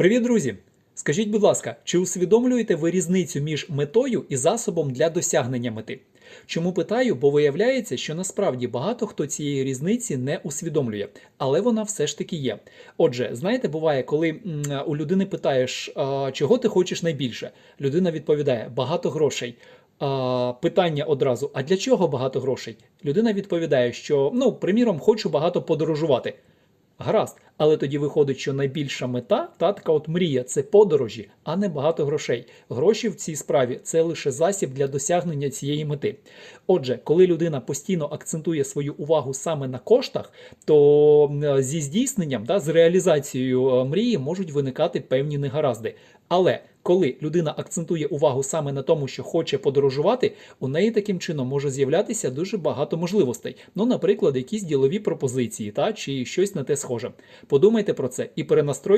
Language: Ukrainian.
Привіт, друзі! Скажіть, будь ласка, чи усвідомлюєте ви різницю між метою і засобом для досягнення мети? Чому питаю? Бо виявляється, що насправді багато хто цієї різниці не усвідомлює, але вона все ж таки є. Отже, знаєте, буває, коли у людини питаєш, чого ти хочеш найбільше, людина відповідає багато грошей. Питання одразу: а для чого багато грошей? Людина відповідає, що ну, приміром, хочу багато подорожувати. Гаразд, але тоді виходить, що найбільша мета, та така от мрія, це подорожі, а не багато грошей. Гроші в цій справі це лише засіб для досягнення цієї мети. Отже, коли людина постійно акцентує свою увагу саме на коштах, то е, зі здійсненням та з реалізацією е, мрії можуть виникати певні негаразди. Але коли людина акцентує увагу саме на тому, що хоче подорожувати, у неї таким чином може з'являтися дуже багато можливостей. Ну, наприклад, якісь ділові пропозиції, та чи щось на те схоже. Подумайте про це і перенастройте